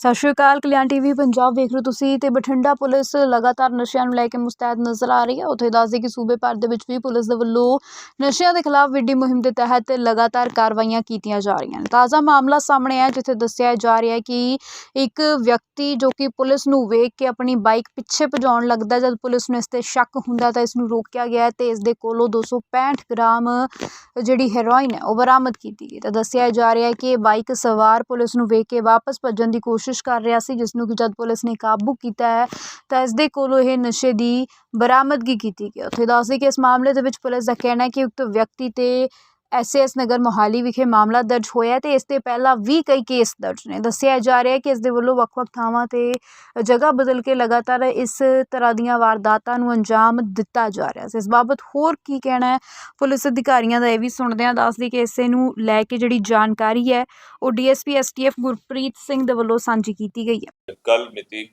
ਸਤਿ ਸ਼੍ਰੀ ਅਕਾਲ, ਕਲਿਆਣ ਟੀਵੀ ਪੰਜਾਬ ਵੇਖ ਰਹੇ ਹੋ ਤੁਸੀਂ ਤੇ ਬਠਿੰਡਾ ਪੁਲਿਸ ਲਗਾਤਾਰ ਨਸ਼ਿਆਂ ਨੂੰ ਲੈ ਕੇ ਮੁਸਤੈਦ ਨਜ਼ਰ ਆ ਰਹੀ ਹੈ। ਉੱਥੇ ਦੱਸਦੇ ਕਿ ਸੂਬੇ ਭਰ ਦੇ ਵਿੱਚ ਵੀ ਪੁਲਿਸ ਦੇ ਵੱਲੋਂ ਨਸ਼ਿਆਂ ਦੇ ਖਿਲਾਫ ਵਿੱਢੀ ਮੁਹਿੰਮ ਦੇ ਤਹਿਤ ਲਗਾਤਾਰ ਕਾਰਵਾਈਆਂ ਕੀਤੀਆਂ ਜਾ ਰਹੀਆਂ ਨੇ। ਤਾਜ਼ਾ ਮਾਮਲਾ ਸਾਹਮਣੇ ਆਇਆ ਜਿੱਥੇ ਦੱਸਿਆ ਜਾ ਰਿਹਾ ਹੈ ਕਿ ਇੱਕ ਵਿਅਕਤੀ ਜੋ ਕਿ ਪੁਲਿਸ ਨੂੰ ਵੇਖ ਕੇ ਆਪਣੀ ਬਾਈਕ ਪਿੱਛੇ ਭਜਾਉਣ ਲੱਗਦਾ ਜਦ ਪੁਲਿਸ ਨੂੰ ਇਸ ਤੇ ਸ਼ੱਕ ਹੁੰਦਾ ਤਾਂ ਇਸ ਨੂੰ ਰੋਕਿਆ ਗਿਆ ਹੈ ਤੇ ਇਸ ਦੇ ਕੋਲੋਂ 265 ਗ੍ਰਾਮ ਜਿਹੜੀ ਹੈਰੋਇਨ ਹੈ, ਉਹ ਬਰਾਮਦ ਕੀਤੀ ਗਈ ਤਾਂ ਦੱਸਿਆ ਜਾ ਰਿਹਾ ਹੈ ਕਿ ਬਾਈਕ ਸਵਾਰ ਪੁਲਿਸ ਨੂੰ ਵੇਖ ਕੇ ਵਾਪਸ ਭੱਜਣ ਦੀ ਕੋਸ਼ਿਸ਼ ਕੋਸ਼ਿਸ਼ ਕਰ ਰਿਹਾ ਸੀ ਜਿਸ ਨੂੰ ਕਿ ਜਦ ਪੁਲਿਸ ਨੇ ਕਾਬੂ ਕੀਤਾ ਹੈ, ਤਾਂ ਇਸ ਦੇ ਕੋਲੋਂ ਇਹ ਨਸ਼ੇ ਦੀ ਬਰਾਮਦਗੀ ਕੀਤੀ ਗਈ ਉੱਥੇ ਦੱਸਦੇ ਕਿ ਇਸ ਮਾਮਲੇ ਦੇ ਵਿੱਚ ਪੁਲਿਸ ਦਾ ਕਹਿਣਾ ਹੈ ਕਿ ਉਕਤ ਵਿਅਕਤੀ ਤੇ ਐਸਐਸ ਨਗਰ ਮੋਹਾਲੀ ਵਿਖੇ ਮਾਮਲਾ ਦਰਜ ਹੋਇਆ ਹੈ ਤੇ ਇਸ ਤੇ ਪਹਿਲਾਂ ਵੀ ਕਈ ਕੇਸ ਦਰਜ ਨੇ। ਦੱਸਿਆ ਜਾ ਰਿਹਾ ਹੈ ਕਿ ਇਸ ਦੇ ਵੱਲੋਂ ਵੱਖ-ਵੱਖ ਥਾਵਾਂ ਤੇ ਜਗ੍ਹਾ ਬਦਲ ਕੇ ਲਗਾਤਾਰ ਇਸ ਤਰ੍ਹਾਂ ਦੀਆਂ ਵਾਰਦਾਤਾਂ ਨੂੰ ਅੰਜਾਮ ਦਿੱਤਾ ਜਾ ਰਿਹਾ ਸੀ ਇਸ ਬਾਬਤ ਹੋਰ ਕੀ ਕਹਿਣਾ ਹੈ? ਪੁਲਿਸ ਅਧਿਕਾਰੀਆਂ ਦਾ ਇਹ ਵੀ ਸੁਣਦੇ ਹਾਂ। ਦੱਸਦੀ ਕਿ ਇਸੇ ਨੂੰ ਲੈ ਕੇ ਜਿਹੜੀ ਜਾਣਕਾਰੀ ਹੈ, ਉਹ ਡੀਐਸਪੀ ਐਸਟੀਐਫ ਗੁਰਪ੍ਰੀਤ ਸਿੰਘ ਦੇ ਵੱਲੋਂ ਸਾਂਝੀ ਕੀਤੀ ਗਈ ਹੈ। ਕੱਲ ਮਿਤੀ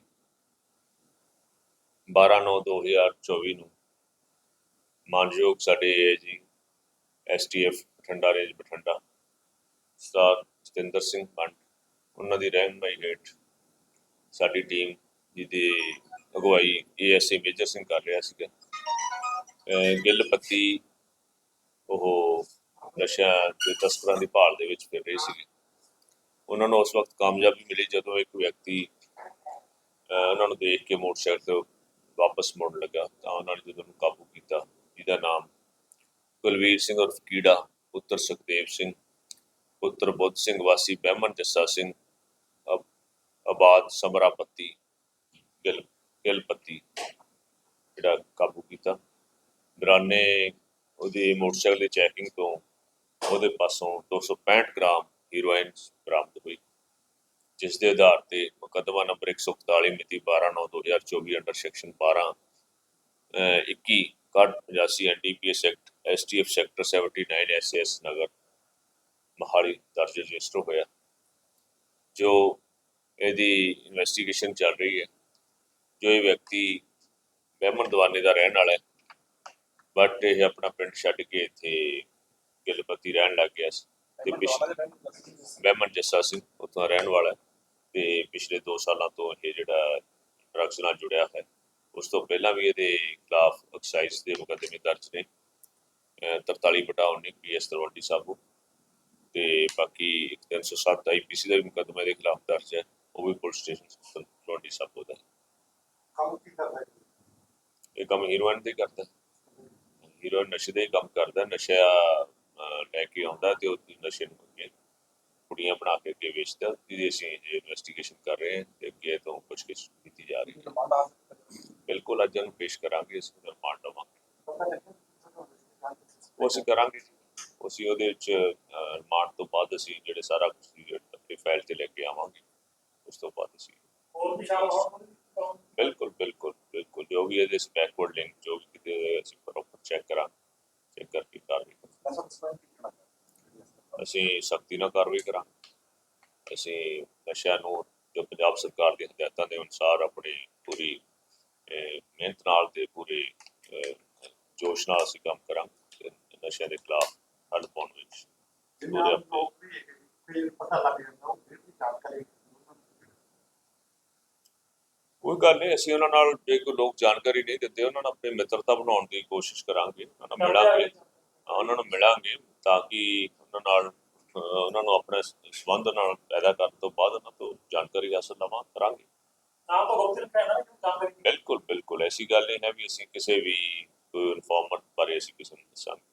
12/9/2024 ਨੂੰ ਮਾਨਯੋਗ ਸਾਡੇ AG STF Bathinda range Bathinda Sardar Jatinder Singh Pand, ਉਹਨਾਂ ਦੀ ਰਹਿਨਮਾਈ ਹੇਠ ਸਾਡੀ ਟੀਮ ਜਿਹਦੀ ਅਗਵਾਈ ਏਐਸਏ ਮੇਜਰ ਸਿੰਘ ਕਰ ਰਿਹਾ ਸੀਗਾ। ਗਿੱਲ ਪੱਤੀ, ਉਹ ਨਸ਼ਾ ਤੇ ਤਸਕਰਾਂ ਦੀ ਭਾਲ ਦੇ ਵਿੱਚ ਫਿਰ ਰਹੇ ਸੀਗੇ। ਉਹਨਾਂ ਨੂੰ ਉਸ ਵਕਤ ਕਾਮਯਾਬੀ ਮਿਲੀ ਜਦੋਂ ਇੱਕ ਵਿਅਕਤੀ ਉਹਨਾਂ ਨੂੰ ਦੇਖ ਕੇ ਮੋਟਰਸਾਈਕਲ ਤੋਂ ਵਾਪਸ ਮੁੜਨ ਲੱਗਾ ਤਾਂ ਉਹਨਾਂ ਨੇ ਜਦੋਂ ਉਹਨੂੰ ਕਾਬੂ ਕੀਤਾ, ਜਿਹਦਾ ਨਾਮ ਕੁਲਵੀਰ ਸਿੰਘ ਉਰਫ ਕੀੜਾ, ਪੁੱਤਰ ਸੁਖਦੇਵ ਸਿੰਘ, ਪੁੱਤਰ ਬੁੱਧ ਸਿੰਘ ਵਾਸੀ ਬਹਿਮਨ ਜੱਸਾ ਸਿੰਘ, ਅਬ- ਆਬਾਦ ਸਮਰਾਪਤੀ ਗਿਲ, ਗਿਲਪੱਤੀ, ਜਿਹੜਾ ਕਾਬੂ ਕੀਤਾ। ਦੌਰਾਨੇ ਉਹਦੀ ਮੋਟਰਸਾਈਕਲ ਦੀ ਚੈਕਿੰਗ ਤੋਂ ਉਹਦੇ ਪਾਸੋਂ 265 ਗ੍ਰਾਮ ਹੀਰੋਇਨ ਬਰਾਮਦ ਹੋਈ। ਜਿਸ ਦੇ ਆਧਾਰ ਤੇ ਮੁਕੱਦਮਾ ਨੰਬਰ 141 ਮਿਤੀ 12/9/2024 ਅੰਡਰ ਸੈਕਸ਼ਨ 12 ਅਹ 21 card 85 NDPS act STF sector 79 SS Nagar Mohali ਦਰਜ ਰਜਿਸਟਰ ਹੋਇਆ। ਜੋ ਇਹਦੀ ਇਨਵੈਸਟੀਗੇਸ਼ਨ ਚੱਲ ਰਹੀ ਹੈ, ਜੋ ਇਹ ਵਿਅਕਤੀ ਬਹਿਮਨ ਦਵਾਨੇ ਦਾ ਰਹਿਣ ਵਾਲਾ ਹੈ ਬਟ ਇਹ ਆਪਣਾ ਪਿੰਡ ਛੱਡ ਕੇ ਇੱਥੇ ਗਿਲਪਤੀ ਰਹਿਣ ਲੱਗ ਗਿਆ ਸੀ। ਤੇ ਪਿਛਲੇ ਬਹਿਮਨ ਜੱਸਾ ਸਿੰਘ ਉੱਥੋਂ ਰਹਿਣ ਵਾਲਾ ਹੈ। ਤੇ ਪਿਛਲੇ 2 ਸਾਲਾਂ ਤੋਂ ਇਹ ਜਿਹੜਾ ਡਰੱਗਸ ਨਾਲ ਜੁੜਿਆ ਹੈ, ਉਸ ਤੋਂ ਪਹਿਲਾਂ ਵੀ ਇਹਦੇ ਖਿਲਾਫ ਐਕਸਾਈਜ਼ ਦੇ ਮੁਕੱਦਮੇ ਦਰਜ ਨੇ। ਅਹ 43 ਬਟਾ 19 ਪੀਐਸ ਤਰਵੰਡੀ ਸਾਬੂ ਤੇ ਬਾਕੀ ਇੱਕ 307 ਆਈਪੀਸੀ ਦਾ ਵੀ ਮੁਕੱਦਮਾ ਇਹਦੇ ਖਿਲਾਫ ਦਰਜ ਹੈ ਉਹ ਵੀ ਪੁਲਿਸ ਸਟੇਸ਼ਨ ਤਰਵੰਡੀ ਸਾਬੂ ਦਾ। ਕੰਮ ਕੀ ਕਰਦਾ ਹੈ? ਇਹ ਕੰਮ ਹੀਰੋਇਨ ਹੀ ਕਰਦਾ ਹੀਰੋਇਨ ਨਸ਼ੇ ਦਾ ਕੰਮ ਕਰਦਾ ਨਸ਼ਾ ਲੈ ਕੇ ਆਉਂਦਾ ਤੇ ਉਹ ਨਸ਼ੇ ਨੂੰ ਕੁੜੀਆਂ ਬਣਾ ਕੇ ਅੱਗੇ ਵੇਚਦਾ ਜਿਹਦੀ ਅਸੀਂ ਇਨਵੈਸਟੀਗੇਸ਼ਨ ਕਰ ਰਹੇ ਹਾਂ ਤੇ ਅੱਗੇ ਤੋਂ ਪੁੱਛਗਿੱਛ ਕੀਤੀ ਜਾ ਰਹੀ ਹੈ। ਬਿਲਕੁਲ ਅੱਜ ਨੂੰ ਪੇਸ਼ ਕਰਾਂਗੇ ਇਸ ਨੂੰ ਰਿਮਾਂਡ ਲੱਗਿਆ? ਉਹ ਅਸੀਂ ਕਰਾਂਗੇ ਅਸੀਂ ਉਹਦੇ ਵਿੱਚ ਰਿਮਾਂਡ ਤੋਂ ਬਾਅਦ ਅਸੀਂ ਜਿਹੜੇ ਸਾਰਾ ਕੁਝ ਆਪਣੀ ਫਾਈਲ ਤੇ ਲੈ ਕੇ ਆਵਾਂਗੇ। ਉਸ ਤੋਂ ਬਾਅਦ ਅਸੀਂ ਹੋਰ ਵੀ ਸ਼ਾਮ ਹੋਣ ਬਿਲਕੁਲ ਬਿਲਕੁਲ ਬਿਲਕੁਲ। ਜੋ ਵੀ ਇਹਦੇ ਬੈਕਵਰਡ ਲਿੰਕ ਜੋ ਵੀ ਕਿਤੇ ਅਸੀਂ ਪ੍ਰੋਪਰ ਚੈੱਕ ਕਰਾਂ ਚੈੱਕ ਕਰਕੇ ਕਾਰਵਾਈ ਅਸੀਂ ਸਖਤੀ ਨਾਲ ਕਾਰਵਾਈ ਕਰਾਂਗੇ। ਅਸੀਂ ਨਸ਼ਿਆਂ ਨੂੰ ਜੋ ਪੰਜਾਬ ਸਰਕਾਰ ਦੀ ਹਦਾਇਤਾਂ ਦੇ ਅਨੁਸਾਰ ਆਪਣੀ ਪੂਰੀ ਮਿਹਨਤ ਨਾਲ ਤੇ ਪੂਰੇ ਜੋਸ਼ ਨਾਲ ਅਸੀਂ ਕੰਮ ਕਰਾਂਗੇ। ਤੇ ਨਸ਼ਿਆਂ ਦੇ ਖਿਲਾਫ ਹੱਲ ਪਾਉਣ ਵਿੱਚ। ਜਿੰਨਾ ਲੋਕ ਵੀ ਫਿਰ ਪਤਾ ਲੱਗ ਜਾਂਦਾ ਉਹ ਫਿਰ ਵੀ ਜਾਣਕਾਰੀ ਕੋਈ ਗੱਲ ਨਹੀਂ ਅਸੀਂ ਉਹਨਾਂ ਨਾਲ ਜੇ ਕੋਈ ਲੋਕ ਜਾਣਕਾਰੀ ਨਹੀਂ ਦਿੰਦੇ ਉਹਨਾਂ ਨਾਲ ਆਪਣੀ ਮਿੱਤਰਤਾ ਬਣਾਉਣ ਦੀ ਕੋਸ਼ਿਸ਼ ਕਰਾਂਗੇ ਉਹਨਾਂ ਨਾਲ ਮਿਲਾਂਗੇ। ਉਹਨਾਂ ਨੂੰ ਮਿਲਾਂਗੇ ਤਾਂ ਕਿ ਉਹਨਾਂ ਨਾਲ ਉਹਨਾਂ ਨੂੰ ਆਪਣੇ ਸੰਬੰਧ ਨਾਲ ਪੈਦਾ ਕਰਨ ਤੋਂ ਬਾਅਦ ਉਹਨਾਂ ਤੋਂ ਜਾਣਕਾਰੀ ਹਾਸਲ ਲਵਾਂ ਕਰਾਂਗੇ। ਨਾਮ ਤਾਂ ਬਹੁਤ ਸਿਰਫ ਹੈ ਨਾ। ਜਾਣਕਾਰੀ ਬਿਲਕੁਲ ਬਿਲਕੁਲ। ਐਸੀ ਗੱਲ ਨਹੀਂ ਹੈ ਵੀ ਅਸੀਂ ਕਿਸੇ ਵੀ ਕੋਈ ਇਨਫਾਰਮਰ ਬਾਰੇ ਅਸੀਂ ਕਿਸੇ ਨੂੰ ਦੱਸਾਂਗੇ।